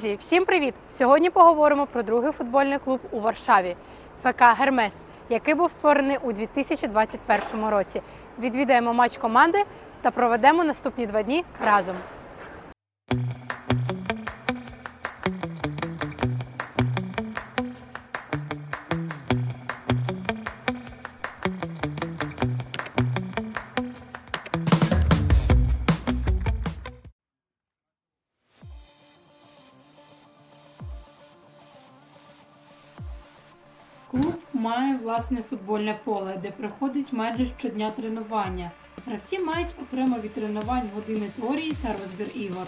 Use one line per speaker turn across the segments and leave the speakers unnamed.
Друзі, всім привіт! Сьогодні поговоримо про другий футбольний клуб у Варшаві ФК Гермес, який був створений у 2021 році. Відвідаємо матч команди та проведемо наступні два дні разом. Клуб має власне футбольне поле, де проходить майже щодня тренування. Гравці мають окремо від тренувань години теорії та розбір ігор.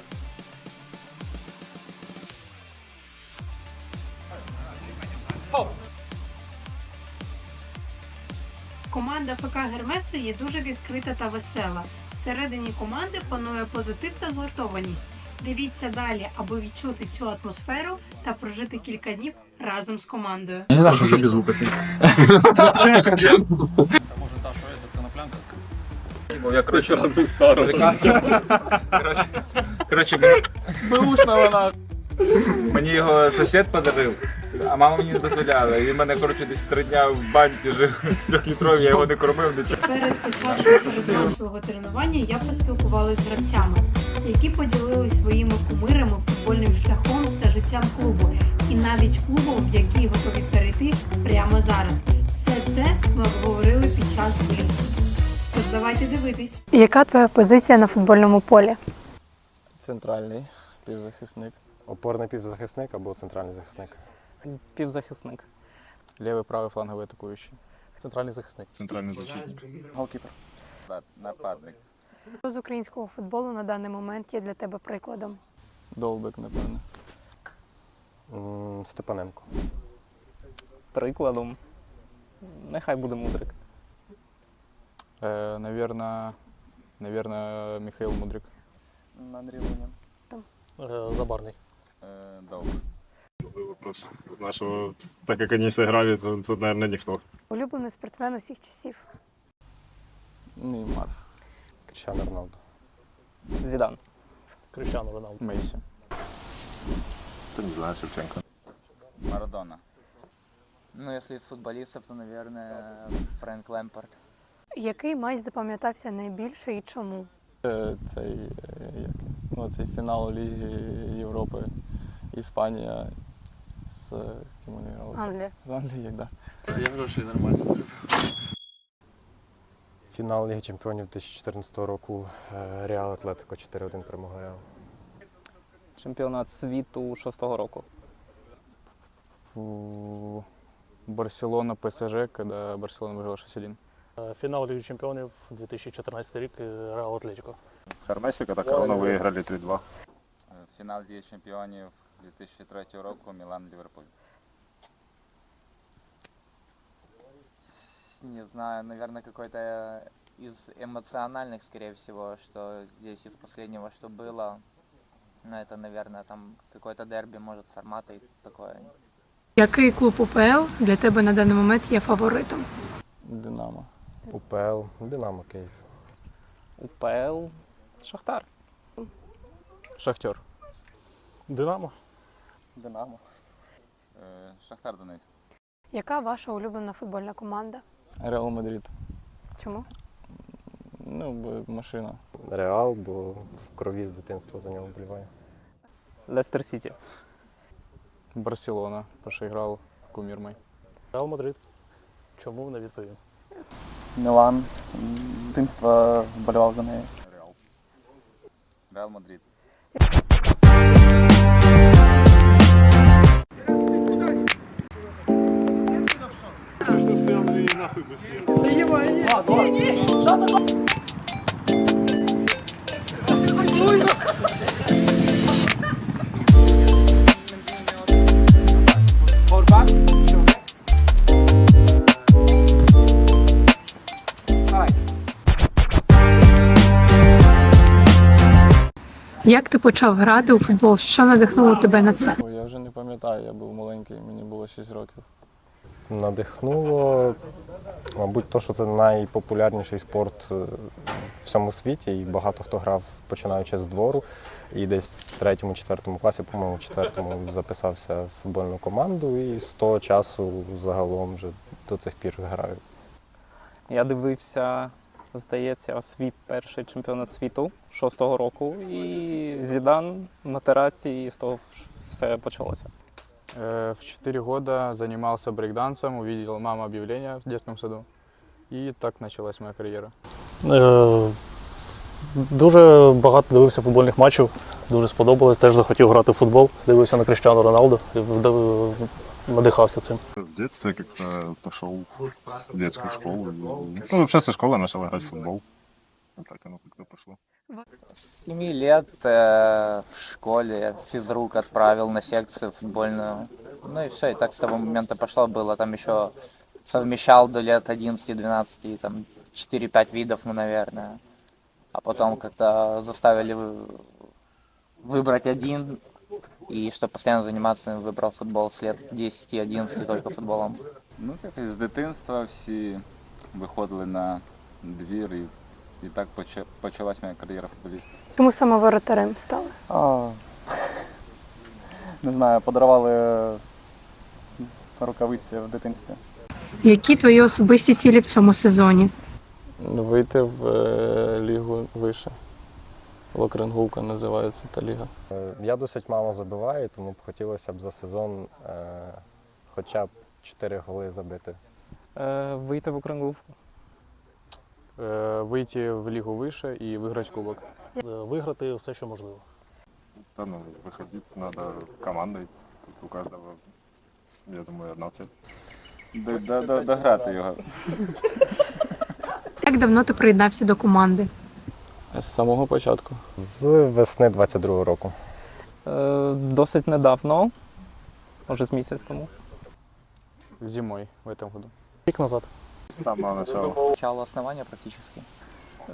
Команда ФК Гермесу є дуже відкрита та весела. Всередині команди панує позитив та згуртованість. Дивіться далі, аби відчути цю атмосферу та прожити кілька днів разом з командою.
Я не знаю, що без звука снять.
Может, та, що є, це коноплянка?
Я, короче,
рази старо.
Короче, короче, мені-
Беушна вона.
Мені його сосед подарив, а мама мені не дозволяла. Він мене, короче, десь три дня в банці жив трьохлітрові, я його не кормив, нічого.
Перед початком передматчевого тренування я поспілкувалася з гравцями, які поділились своїми кумирами, футбольним шляхом та життям клубу, і навіть клубом, в який готові перейти прямо зараз. Все це ми обговорили під час бліцу. Тож давайте дивитись. Яка твоя позиція на футбольному полі?
Центральний півзахисник.
Опорний півзахисник або центральний захисник.
Півзахисник.
Лівий, правий фланговий атакуючий.
Центральний захисник.
Центральний защитник.
Голкіпер.
Нападник.
Хто з українського футболу на даний момент є для тебе прикладом?
Довбик, напевно.
М, Степаненко.
Прикладом. Нехай буде мудрик.
Е, навірно, навірно, Михайло Мудрик.
Андрій Лунін.
Забарний.
Довго.
вопрос. Нашего, так как они сыграли, то тут, наверное, никто.
Улюблений спортсмен усіх часів.
Неймар.
Кріщано Роналдо.
Зідан.
Кріщано Роналдо.
Мейсі.
Ти не знаєш Шевченко.
Марадона. Ну, если из футболистов, то, наверное, Фрэнк Лэмпорт.
Який матч запам'ятався найбільше і чому?
Е, Цей, е, як, ну, цей фінал Ліги Європи. Іспанія з ким вони грали?
Англія.
З Англії, як да.
Фінал Ліги Чемпіонів 2014 року. е, Реал Атлетико 4-1 перемога Реал.
Чемпіонат світу шостого року.
Барселона, ПСЖ, когда Барселона выиграла 6-1.
Фінал Ліги Чемпіонів 2014 рік е, Реал Атлетико.
В Хармесе, когда Корону выиграли 3-2.
Фінал Ліги Чемпіонів 2003 року Мілан Ліверпуль.
С- Не знаю, наверное, какой-то из эмоциональных, скорее всего, что здесь из последнего, что было. Ну, это, наверное, там какой-то дерби, может, с Арматой такое.
Який клуб УПЛ для тебе на даний момент є фаворитом?
Динамо.
УПЛ, Динамо Київ.
УПЛ. Шахтар.
Шахтер.
Динамо.
Динамо.
Е, Шахтар Донецьк.
Яка ваша улюблена футбольна команда?
Реал Мадрид.
Чому?
Ну, бо машина.
Реал, бо в крові з дитинства за нього вболіваю.
Лестер Сіті.
Барселона, потому что играл кумир.
Реал Мадрид. Чому не відповім?
Мілан. Дитинства вболівав за нею.
Реал. Реал Мадрид.
Як ти почав грати у футбол? Що надихнуло тебе на це?
Я вже не пам'ятаю, я був маленький, мені було 6 років.
Надихнуло, мабуть, то, що це найпопулярніший спорт е, в всьому світі, і багато хто грав починаючи з двору. І десь в третьому, четвертому класі, по-моєму, в четвертому записався в футбольну команду, і з того часу загалом вже до цих пір граю.
Я дивився, здається, свій перший чемпіонат світу шостого року, і Зідан на терасі, і з того все почалося.
Э, В 4 года занимался брейкдансом, увидел мама объявление в детском саду. И так началась моя карьера.
Е, Дуже багато дивився футбольних матчів, дуже сподобалось. Теж захотів грати в футбол. Дивився на Кріштіану Роналду і вд- надихався цим.
В детстве как-то пошел в детскую школу. и- Ну, вообще со школы начал играть в футбол. Вот так оно как-то пошло.
С 7 лет э, в школе физрук отправил на секцию футбольную. Ну и все, и так с того момента пошло было. Там еще совмещал до лет 11-12, там 4-5 видов, ну, наверное. А потом как-то заставили вы- выбрать один, и чтобы постоянно заниматься, выбрал футбол с лет 10-11 только футболом.
Ну, так з дитинства всі виходили на двір і, і так поча- почалась моя кар'єра футболіста.
Чому саме воротарем стали?
А, не знаю, подарували рукавиці в дитинстві.
Які твої особисті цілі в цьому сезоні?
Вийти в е, лігу вище. Локренгулка називається та ліга.
Е, Я досить мало забиваю, тому б хотілося б за сезон е, хоча б 4 голи забити.
Е, вийти в Укренговку.
Э, Выйти в лигу выше и выиграть кубок.
Е, Виграти все, що можливо.
Да, ну, выходить надо командой. Тут у каждого, я думаю, одна цель.
Дограти його.
Як давно ти приєднався до команди?
З самого початку.
З весни 22-го року.
Е, досить недавно, може з місяць тому.
Зимой в этом году.
Рік назад.
С самого начала.
Начало основания практически.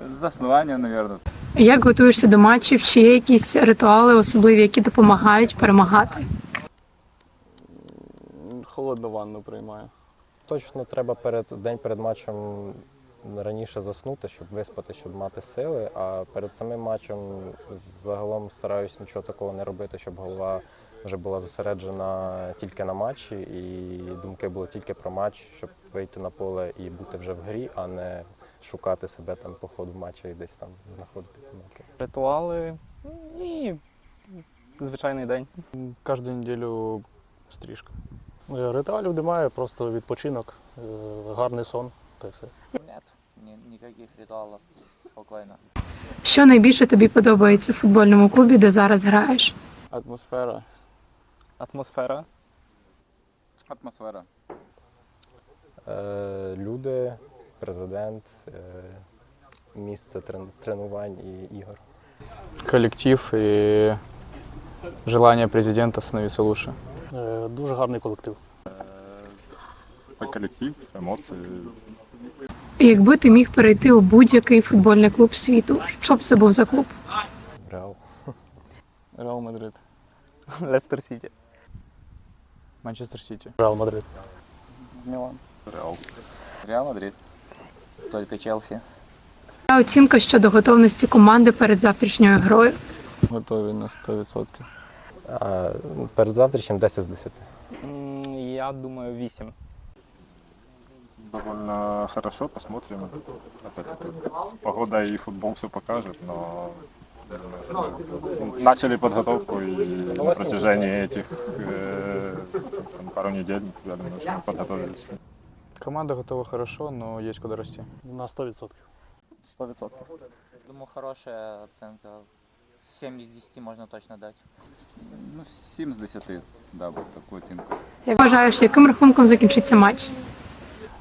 Заснування, мабуть.
Як готуєшся до матчів? Чи є якісь ритуали особливі, які допомагають перемагати?
Холодну ванну приймаю.
Точно треба перед день перед матчем раніше заснути, щоб виспати, щоб мати сили. А перед самим матчем загалом стараюсь нічого такого не робити, щоб голова вже була зосереджена тільки на матчі, і думки були тільки про матч, щоб вийти на поле і бути вже в грі, а не шукати себе там по ходу матчу і десь там знаходити помилки.
Ритуали і звичайний день.
М, Каждую неделю стрижка.
Е, Ритуалів немає, просто відпочинок, е, гарний сон та й все.
Нет, ни- никаких ритуалов. Спокойно.
Що найбільше тобі подобається в футбольному клубі, де зараз граєш?
Атмосфера.
Атмосфера.
Атмосфера.
Е, люди, президент, е, місце трен- тренувань і ігор.
Коллектив и желание президента становиться лучше.
Е, Дуже гарний колектив.
Это коллектив, эмоции.
Якби ти міг перейти у будь-який футбольний клуб світу, що б це був за клуб?
Реал.
Реал Мадрид.
Лестер Сіті.
Манчестер Сити.
Реал Мадрид.
Мілан.
Реал.
Реал Мадрид.
Только Челси.
Яка оцінка щодо готовності команди перед завтрашньою грою?
Готові на 100%.
А, перед завтрашнім 10 з 10.
Я думаю, 8.
Довольно хорошо, посмотрим. Погода и футбол все покажет, но начали подготовку и на протяжении этих э, там, пару недель, я думаю, что мы подготовились.
Команда готова хорошо, но есть куда расти.
На 100%.
100%.
Думаю, хорошая оценка. 7 из 10 можно точно дать.
Ну, 7 з 10 дав би таку оцінку.
Як вважаєш, яким рахунком закінчиться матч?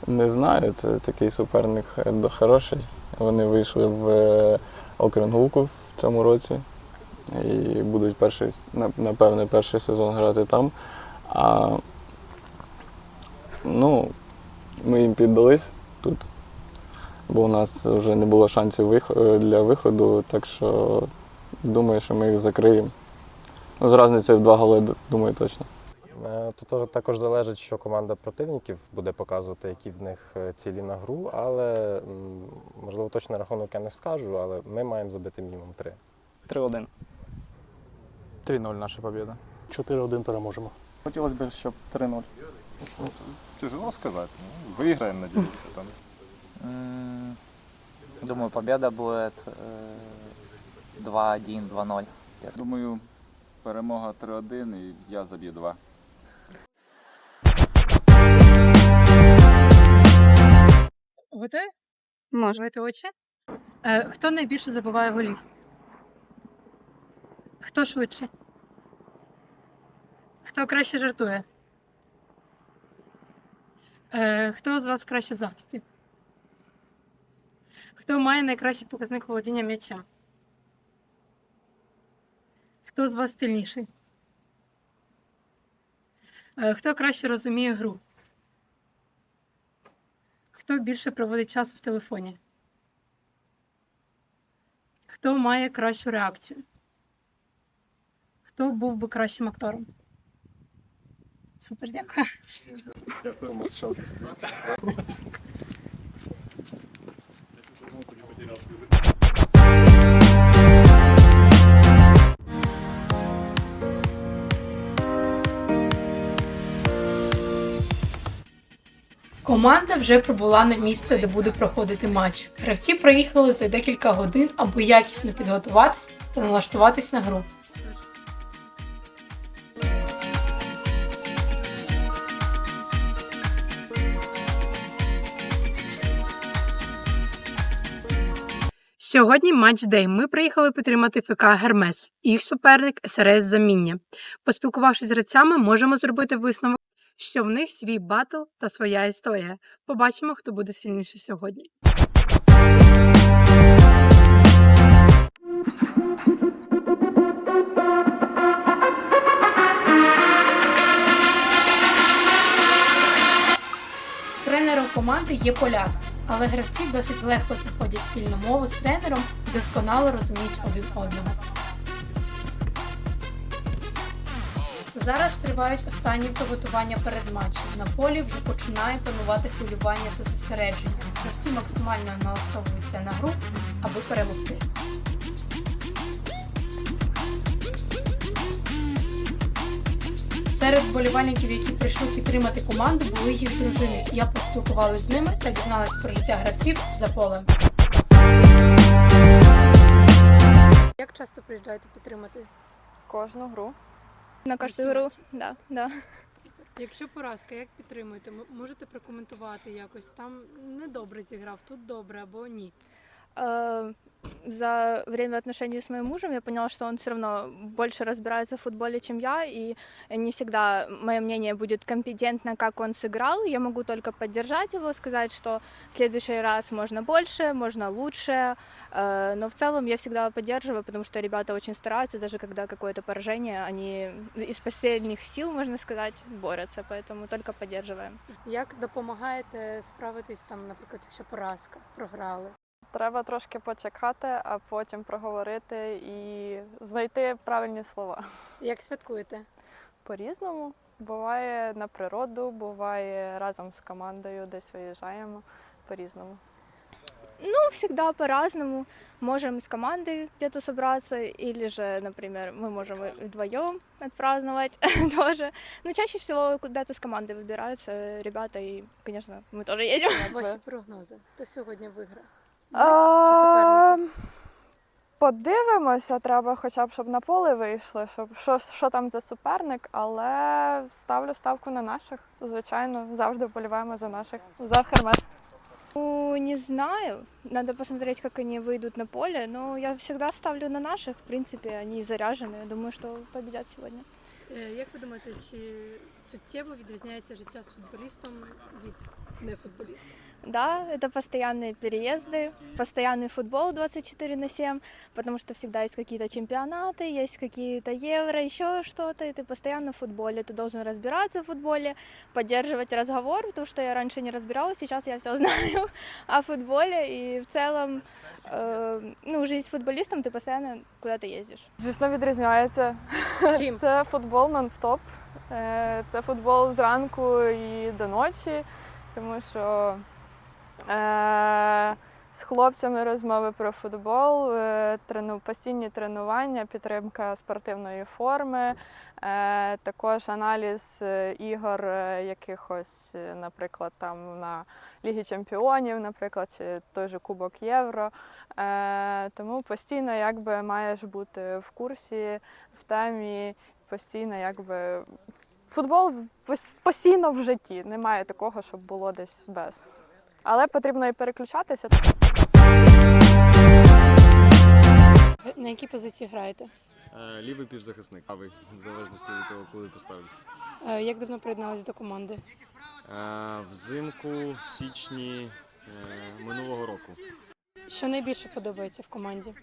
Не знаю, це такий суперник е, хороший. Вони вийшли в е, Окренгулку в цьому році і будуть перший, напевне, перший сезон грати там. А ну, ми їм піддались тут, бо у нас вже не було шансів е, для виходу, так що думаю, що ми їх закриємо. Ну, з різницею в два голи, думаю, точно.
Е, тут також залежить, що команда противників буде показувати, які в них е, цілі на гру, але можливо точно рахунок я не скажу, але ми маємо забити мінімум три.
3-1.
3-0 наша победа.
4-1 переможемо.
Хотілося б, щоб 3-0.
Тяжело сказать. Ну, выиграем, надеюсь. Там.
М, Думаю, победа будет э, 2-1, 2-0.
Думаю, перемога 3-1 і я заб'ю 2.
Готові?
Може.
Закривайте очі. Е, хто найбільше забиває голів? Хто швидше? Хто краще жартує? Е, хто з вас краще в захисті? Хто має найкращий показник володіння м'ячем? Хто з вас стильніший? Е, хто краще розуміє гру? Хто більше проводить часу в телефоні? Хто має кращу реакцію? Хто був би кращим актором? Супер, дякую. Команда вже прибула на місце, де буде проходити матч. Гравці приїхали за декілька годин, аби якісно підготуватись та налаштуватись на гру. Сьогодні матч дей. Ми приїхали підтримати ФК Гермес. Їх суперник СРС Заміння. Поспілкувавшись з гравцями, можемо зробити висновок, що в них свій батл та своя історія. Побачимо, хто буде сильніше сьогодні. Тренером команди є поляк, але гравці досить легко знаходять спільну мову з тренером і досконало розуміють один одного. Зараз тривають останні приготування перед матчем. На полі вже починає панувати хвилювання та зосередження. Гравці максимально налаштовуються на гру, аби перемогти. Серед вболівальників, які прийшли підтримати команду, були їх дружини. Я поспілкувалася з ними та дізналась про життя гравців за полем. Як часто приїжджаєте підтримати?
Кожну гру. На кожну гру, да, да.
Супер. Якщо поразка, як підтримуєте? Можете прокоментувати якось? Там недобре зіграв, тут добре або ні.
Э, За время отношений с моим мужем я поняла, что он все равно больше разбирается в футболе, чем я, и не всегда мое мнение будет компетентно, как он сыграл. Я могу только поддержать его, сказать, что в следующий раз можно больше, можно лучше, Э, но в целом я всегда поддерживаю, потому что ребята очень стараются, даже когда какое-то поражение, они из последних сил, можно сказать, борются, поэтому только поддерживаем.
Як допомагаєте справитись там, наприклад, якщо поразка, програли?
Треба трошки почекати, а потім проговорити і знайти правильні слова.
Як святкуєте?
По-різному. Буває на природу, буває разом з командою, десь виїжджаємо по-різному. Ну, всегда по-разному. Можем с командой где-то собраться, или же, например, мы можем и вдвоем отпраздновать тоже. Но чаще всего куда-то с командой выбираются ребята, и, конечно, мы тоже едем.
Ваші прогнози? Хто сьогодні виграє?
А,
Чи суперники?
Подивимося, треба хоча б, щоб на поле вийшли, щоб що, що там за суперник, але ставлю ставку на наших. Звичайно, завжди вболіваємо за наших, за Хермес. Ну, не знаю. Надо посмотреть, как они выйдут на поле. Но я всегда ставлю на наших. В принципе, они заряжены. Я думаю, что победят сегодня.
Е, Як ви думаєте, чи суттєво відрізняється життя з футболістом від нефутболіста?
Да, это постоянные переезды, постоянный футбол 24 на 7, потому что всегда есть какие-то чемпионаты, есть какие-то евро, еще что-то, и ты постоянно в футболе. Ты должен разбираться в футболе, поддерживать разговор, потому что я раньше не разбиралась, сейчас я все знаю о футболе, и в целом, э, ну, жизнь футболистом, ты постоянно куда-то ездишь.
Звісно, відрізняється.
Чим?
Це футбол нон-стоп.
Е, Це футбол зранку і до ночі, тому що е, з хлопцями розмови про футбол, е, постійні тренування, підтримка спортивної форми, е, також аналіз е, ігор е, якихось, е, наприклад, там на Лігі Чемпіонів, наприклад, чи той же Кубок Євро. Е, Тому постійно якби маєш бути в курсі, в темі, постійно якби. Футбол пос- постійно в житті. Немає такого, щоб було десь без. Але потрібно і переключатися.
На якій позиції граєте?
Е, Лівий півзахисник, правий, в залежності від того, коли поставлюсь.
Е, Як давно приєдналися до команди?
Е, Взимку, в січні минулого року.
Що найбільше подобається в команді?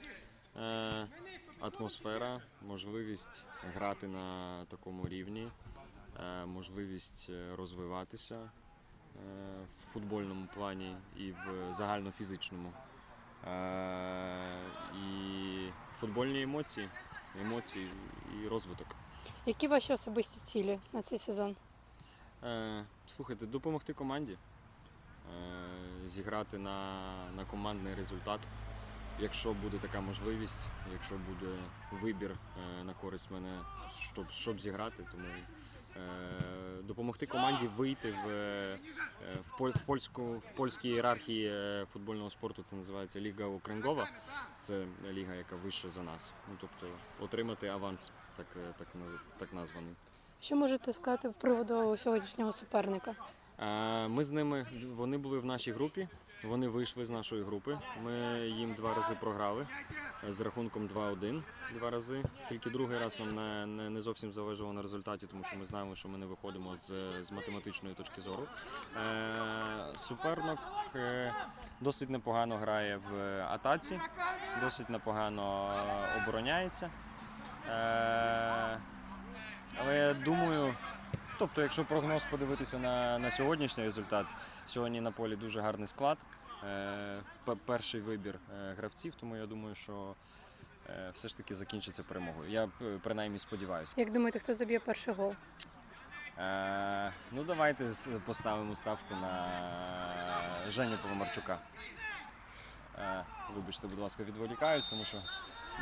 Атмосфера, можливість грати на такому рівні, можливість розвиватися в футбольному плані і в загальнофізичному. Е, І футбольні емоції, емоції і розвиток.
Які ваші особисті цілі на цей сезон?
Е, слухайте, допомогти команді, е, зіграти на, на командний результат. Якщо буде така можливість, якщо буде вибір на користь мене, щоб, щоб зіграти, тому допомогти команді вийти в, е, в, в, польську, в польській ієрархії е, футбольного спорту. Це називається Ліга Окренгова. Це ліга, яка вища за нас. Ну тобто отримати аванс, так, е, так, так названий.
Що можете сказати з приводу сьогоднішнього суперника?
Е, Ми з ними, вони були в нашій групі, вони вийшли з нашої групи. Ми їм два рази програли е, з рахунком 2-1 два рази. Тільки другий раз нам не, не, не зовсім залежало на результаті, тому що ми знали, що ми не виходимо з, з математичної точки зору. Е, суперник е, досить непогано грає в атаці, досить непогано обороняється. Е, але я думаю, Тобто, якщо прогноз подивитися на, на сьогоднішній результат, сьогодні на полі дуже гарний склад. Е, пе- перший вибір е, гравців, тому я думаю, що е, все ж таки закінчиться перемогою. Я принаймні сподіваюся.
Як думаєте, хто заб'є перший гол?
Е, ну давайте поставимо ставку на Женю Пономарчука. Е, вибачте, будь ласка, відволікаюсь, тому що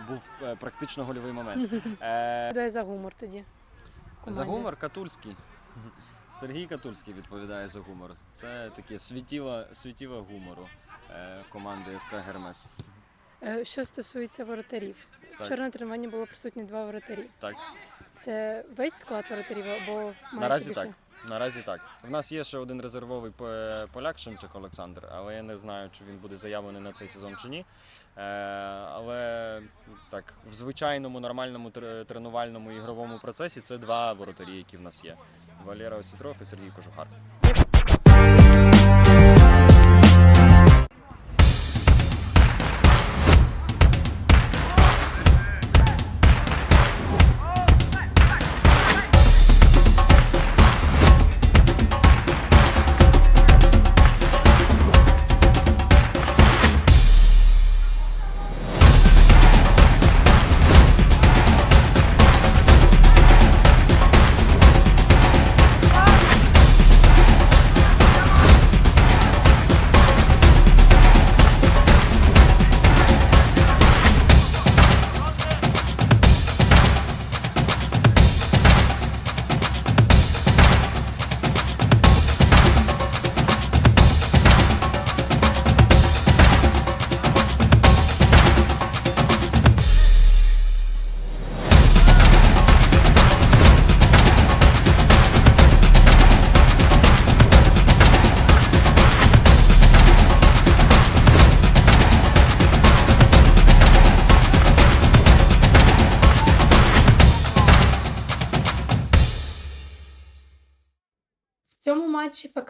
був практично гольовий момент. Е,
Дай за гумор тоді.
За гумор Катульський. Сергій Катульський відповідає за гумор. Це таке світіло, світіло гумору е, команди ФК Гермес.
Е, Що стосується воротарів,
Так.
вчора на тренуванні було присутні два воротарі.
Так.
Це весь склад воротарів або маєте
Наразі
більше?
так. Наразі так. В нас є ще один резервовий по- поляк Шемчик Олександр, але я не знаю, чи він буде заявлений на цей сезон чи ні. Е, але так, в звичайному нормальному тр- тренувальному ігровому процесі це два воротарі, які в нас є: Валера Осетров и Сергей Кожухар.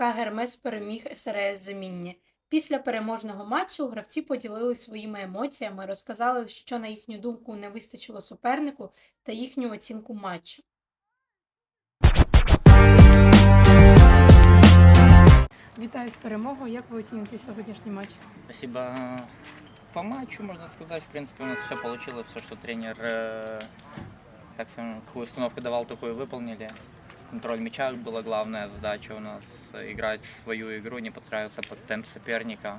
ФК Гермес переміг СРС Заміння. Після переможного матчу гравці поділилися своїми емоціями, розказали, що на їхню думку не вистачило супернику та їхню оцінку матчу. Вітаю з перемогою. Як ви оцінюєте сьогоднішній матч?
Спасибо. По матчу, можно сказать, в принципе, у нас все получилось, все, что тренер, э, так скажем, какую установку давал, такую выполнили. Контроль мяча была главная задача у нас. Играть свою игру, не подстраиваться под темп соперника.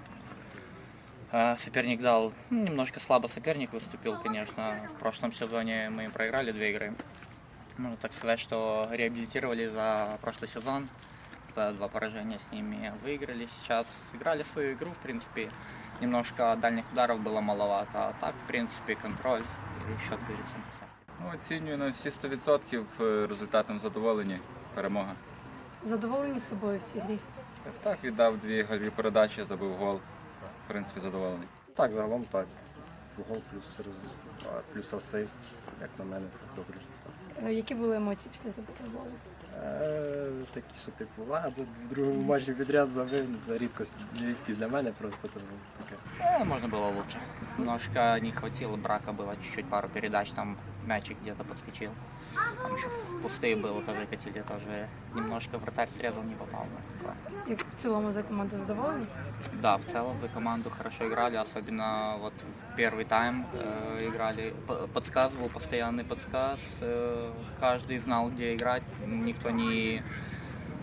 Э, Соперник дал ну, немножко слабо соперник выступил, конечно. В прошлом сезоне мы проиграли две игры. Можно так сказать, что реабилитировали за прошлый сезон. За два поражения с ними выиграли. Сейчас сыграли свою игру, в принципе. Немножко дальних ударов было маловато. А так, в принципе, контроль и счет говорит.
Ну, оцінюю на всі 100% е, результатом задоволені. Перемога.
Задоволені собою в цій грі?
Так, віддав дві гольові передачі, забив гол. В принципі, задоволений.
Так, загалом так. Гол плюс, роз- а, плюс асист, як на мене, це добре.
Е, Які були емоції після забитого голу?
Е, такі, що типу, ладно, в другому матчі підряд забив, за рідкость рідкість для мене просто тому таке.
Э, можно было лучше. Немножко не хватило, брака было чуть-чуть, пару передач, там мячик где-то подскочил. Там еще в пустые было, тоже катили, тоже немножко вратарь срезал, не попал. ну, такое.
Як в цілому за команду задоволені?
Да, в целом за команду хорошо играли, особенно вот в первый тайм э, играли. П- Подсказывал, постоянный подсказ. э, каждый знал, где играть. Никто не,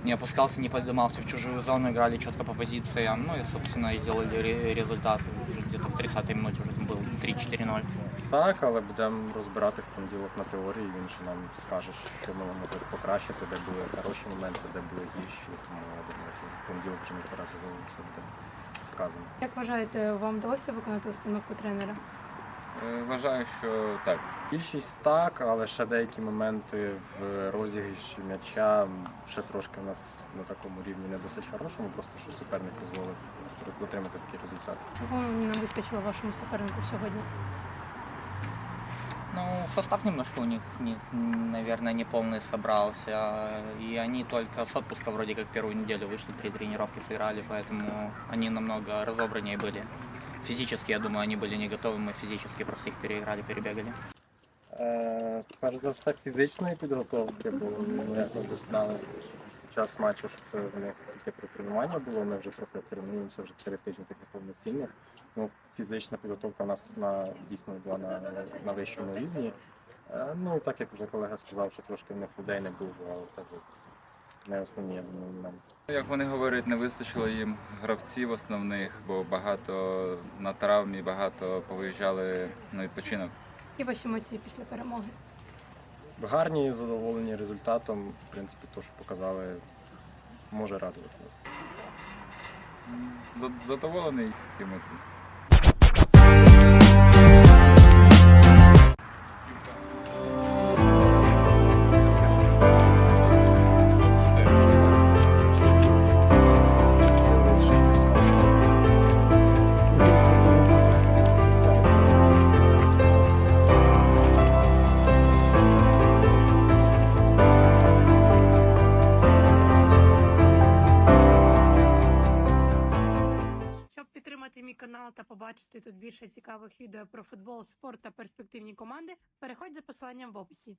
не опускался, не поднимался в чужую зону, играли четко по позициям. Ну и, собственно, и сделали ре- результат. Уже где-то в 30-й минуте уже там был 3-4-0.
Так, але будемо розбирати в понеділок на теорії, він ще нам скаже, що ми могли покращити, де були хороші моменти, де були гірші, тому я думаю, це в понеділок вже не раз все буде сказано.
Як вважаєте, вам вдалося виконати установку тренера?
Е, Вважаю, що так.
Більшість так, але ще деякі моменти в розігріші м'яча ще трошки у нас на такому рівні не досить хорошому, просто що суперник дозволив отримати такий результат.
Чого не вистачило вашому супернику сьогодні?
Ну, состав немножко у них, не, наверное, не полный собрался. И они только с отпуска вроде как первую неделю вышли, три тренировки сыграли, поэтому они намного разобраннее были. Физически, я думаю, они были не готовы, мы физически просто их переиграли, перебегали.
Е, перш за все, фізичної підготовки, бо ну, як ми вже знали під час матчу, що це в них тільки про тренування було, ми вже трохи тренуємося вже три тижні таких повноцінних. Ну, фізична підготовка у нас на, дійсно була на, на вищому рівні. Е, ну, так як вже колега сказав, що трошки в них людей не було, але це вже не основні моменти.
Як вони говорять, не вистачило їм гравців основних, бо багато на травмі, багато повиїжджали на відпочинок.
Які ваші емоції після перемоги?
Гарні, задоволені результатом, в принципі, то, що показали, може радувати нас.
Задоволений цим
zdaniem w opisie.